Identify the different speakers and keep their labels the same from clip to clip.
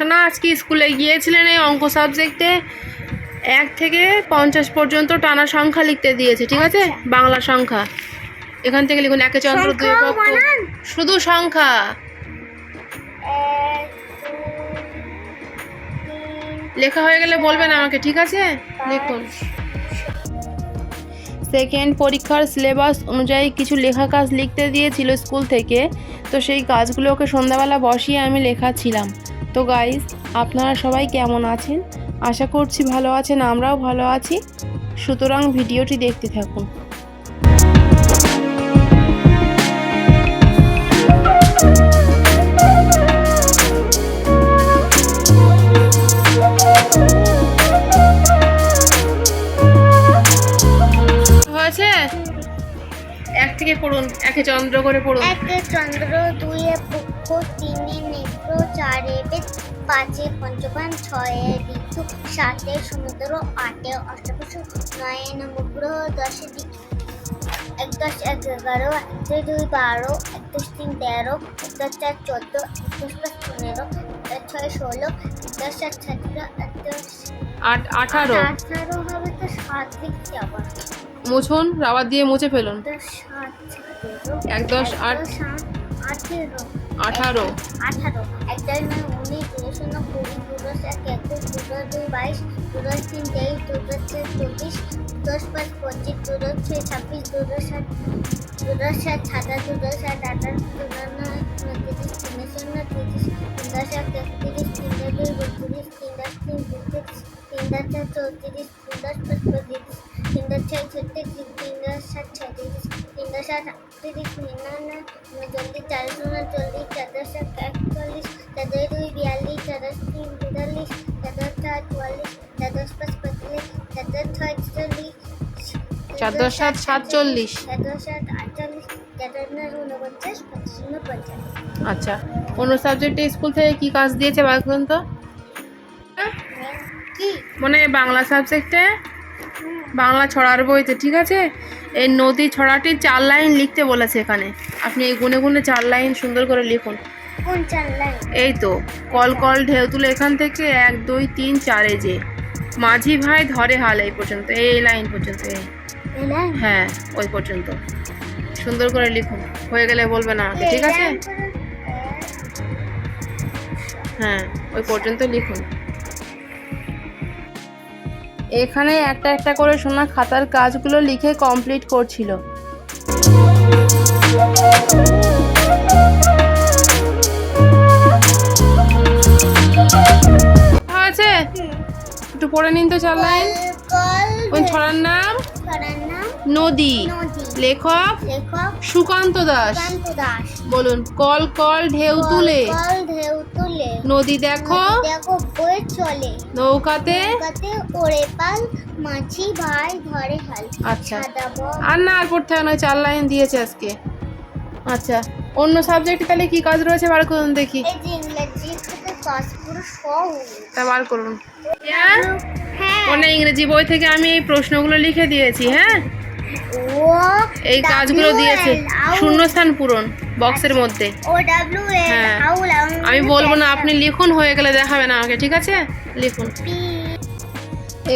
Speaker 1: শোনা আজকে স্কুলে গিয়েছিলেন এই অঙ্ক সাবজেক্টে। এক থেকে পঞ্চাশ পর্যন্ত টানা সংখ্যা লিখতে দিয়েছে ঠিক আছে? বাংলা সংখ্যা। এখান থেকে লিখুন একে চন্দ্র দুই শুধু সংখ্যা। লেখা হয়ে গেলে বলবেন আমাকে ঠিক আছে? লিখুন। সেকেন্ড পরীক্ষার সিলেবাস অনুযায়ী কিছু লেখা কাজ লিখতে দিয়েছিল স্কুল থেকে। তো সেই কাজগুলোকে সন্ধ্যাবেলা বসিয়ে আমি লেখাচ্ছিলাম। তো গাইজ আপনারা সবাই কেমন আছেন? আশা করছি ভালো আছেন, আমরাও ভালো আছি। সুতরাং ভিডিওটি দেখতে থাকুন। হয়েছে? এক থেকে পড়ুন, একে চন্দ্র করে পড়ুন।
Speaker 2: একে চন্দ্র, দুইয়ে তিনে নেত্র চারে বেদ পাঁচে পঞ্চবান ছয়ে ঋতু সাতে সমুদ্র আটে অষ্টপশু নয়ে নবগ্রহ দশে দিক এক দশ এক এগারো এক দুই দুই বারো এক দশ তিন তেরো এক দশ চার চোদ্দ এক দশ পাঁচ পনেরো এক দশ ছয় ষোলো এক দশ সাত সতেরো এক দশ
Speaker 1: আট আঠারো।
Speaker 2: আঠারো হবে তো সাত লিখছি আবার।
Speaker 1: মুছুন রাবার দিয়ে মুছে ফেলুন।
Speaker 2: এক দশ
Speaker 1: আট।
Speaker 2: আঠেরো।
Speaker 1: আঠারো।
Speaker 2: আঠারো। এক দুই নয় উনিশ, দুই শূন্য, কুড়ি দু দশ এক একুশ দু দুই বাইশ দুটো তিন তেইশ দুটো চার চব্বিশ দু দশ পাঁচ, পঁচিশ দুটো ছয় ছাব্বিশ দুটো সাত দুটো সাত সাতাশ দুটো সাত আঠাশ দুটো নয় উনত্রিশ তিন শূন্য তিরিশ এক একত্রিশ তিন দশ বত্রিশ তিন দশ তিন তেত্রিশ তিন দশ চার চৌত্রিশ তিন দশ পাঁচ পঁয়ত্রিশ তিন দশ ছয় ছত্রিশ তিন দশ সাত ছত্রিশ তিন দশ সাত আটত্রিশ তিন নয় নয় উনচল্লিশ চার দশ এক একচল্লিশ চার দুই দুই বিয়াল্লিশ চার দশ তিন বিয়াল্লিশ চার দশ চার চুয়াল্লিশ চার দশ দশ
Speaker 1: দশ সাতচল্লিশ।
Speaker 2: চার দশ সাত, আটচল্লিশ চার দশ পঁচিশ, উনপঞ্চাশ।
Speaker 1: আচ্ছা অন্য সাবজেক্টে স্কুল থেকে কি কাজ দিয়েছে করুন তো? মানে বাংলা সাবজেক্টে বাংলা ছড়ার বইতে ঠিক আছে? এই নদী ছড়াটির চার লাইন লিখতে বলেছে এখানে। আপনি এই গুনে গুনে চার লাইন সুন্দর করে লিখুন। এই তো কল কল ঢেউ তুলে এখান থেকে এক দুই তিন চারে যে। মাঝি ভাই ধরে হাল এই পর্যন্ত এই লাইন পর্যন্ত এই।
Speaker 2: এই
Speaker 1: হ্যাঁ ওই পর্যন্ত। সুন্দর করে লিখুন হয়ে গেলে বলবেন আমাকে ঠিক আছে? হ্যাঁ ওই পর্যন্ত লিখুন। এখানে একটা একটা করে সোনা খাতার কাজগুলো লিখে কমপ্লিট করছিল। আছে একটু পড়ে নিন তো চার লাইন। ওই ছড়ার নাম? নদী। লেখক? সুকান্ত দাস। বলুন কল কল ঢেউ তুলে।
Speaker 2: কল ঢেউ তুলে
Speaker 1: নদী দেখো।
Speaker 2: দেখো বয়ে চলে।
Speaker 1: নৌকাতে?
Speaker 2: নৌকাতে ওড়ে পাল মাছি ভাই ধরে হাল।
Speaker 1: আচ্ছা। আর না আর পড়তে হবে না চার লাইন দিয়েছে আজকে। আচ্ছা অন্য সাবজেক্টে তাহলে কি কাজ রয়েছে? বার করুন দেখি। তা বার করুন। হ্যাঁ?
Speaker 2: হ্যাঁ
Speaker 1: মানে ইংরেজি বই থেকে আমি এই প্রশ্নগুলো লিখে দিয়েছি হ্যাঁ? এই কাজগুলো দিয়েছে। শূন্যস্থান পূরণ বক্সের মধ্যে।
Speaker 2: ও ডাব্লিউ এল
Speaker 1: হ্যাঁ।
Speaker 2: আউল
Speaker 1: আমি বলব না আপনি লিখুন হয়ে গেলে দেখাবেন আমাকে ঠিক আছে? লিখুন।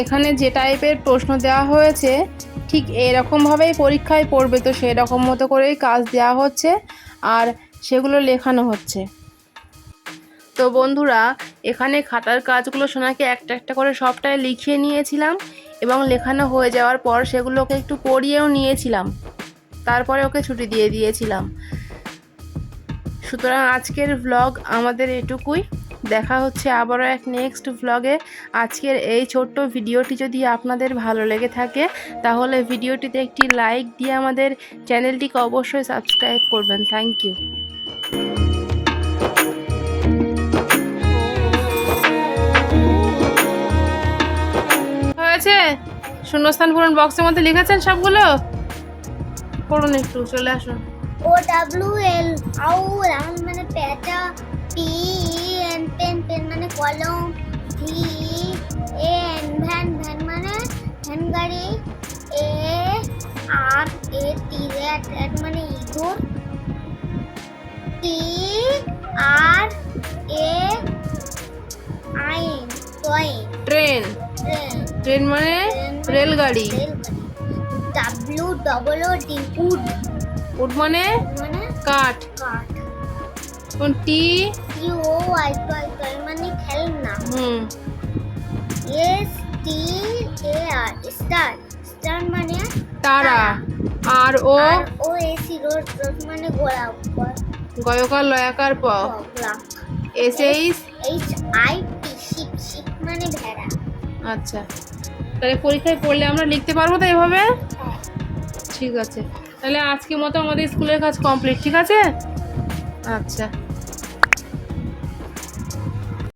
Speaker 1: এখানে যে টাইপের প্রশ্ন দেওয়া হয়েছে ঠিক এরকমভাবেই পরীক্ষায় পড়বে তো সেই রকম মতো করেই কাজ দেওয়া হচ্ছে আর সেগুলো লেখানো হচ্ছে। তো বন্ধুরা এখানে খাতার কাজগুলো সোনাকে একটা একটা করে সবটাই লিখিয়ে নিয়েছিলাম। এবং লেখানো হয়ে যাওয়ার পর সেগুলোকে একটু পড়িয়েও নিয়েছিলাম। তারপরে ওকে ছুটি দিয়ে দিয়েছিলাম। সুতরাং আজকের ভ্লগ আমাদের এটুকুই। দেখা হচ্ছে আবারও এক নেক্সট ভ্লগে আজকের এই ছোট্ট ভিডিওটি যদি আপনাদের ভালো লেগে থাকে, তাহলে ভিডিওটিতে একটি লাইক দিয়ে আমাদের চ্যানেলটিকে অবশ্যই সাবস্ক্রাইব করবেন। থ্যাংক ইউ শূন্যস্থান পূরণ বক্সের মধ্যে লিখেছেন সবগুলো? পড়ুন একটু চলে আসুন।
Speaker 2: ও ডাব্লিউ এল আউ আউল মানে পেঁচা পি এন পেন পেন মানে কলম ভি এন ভ্যান ভ্যান মানে ভ্যান গাড়ি A R A T rat rat মানে ইঁদুর T R A train
Speaker 1: train
Speaker 2: train
Speaker 1: train মানে রেলগাড়ি।
Speaker 2: W double O D wood.
Speaker 1: Wood মানে
Speaker 2: মানে
Speaker 1: কাঠ।
Speaker 2: কাঠ।
Speaker 1: T
Speaker 2: T O I toy toy মানে খেলনা।
Speaker 1: হুম।
Speaker 2: S T A R star star মানে
Speaker 1: তারা। আর ও
Speaker 2: ও এসি রোড রোড মানে গোলা
Speaker 1: গয়কার লয়াকার প। S H
Speaker 2: H I T sheep sheep মানে ভেড়া।
Speaker 1: আচ্ছা। তাহলে পরীক্ষায় পড়লে আমরা লিখতে পারব তো এভাবে?
Speaker 2: হ্যাঁ।
Speaker 1: ঠিক আছে। তাহলে আজকে মতো আমাদের স্কুলের কাজ কমপ্লিট ঠিক আছে? আচ্ছা।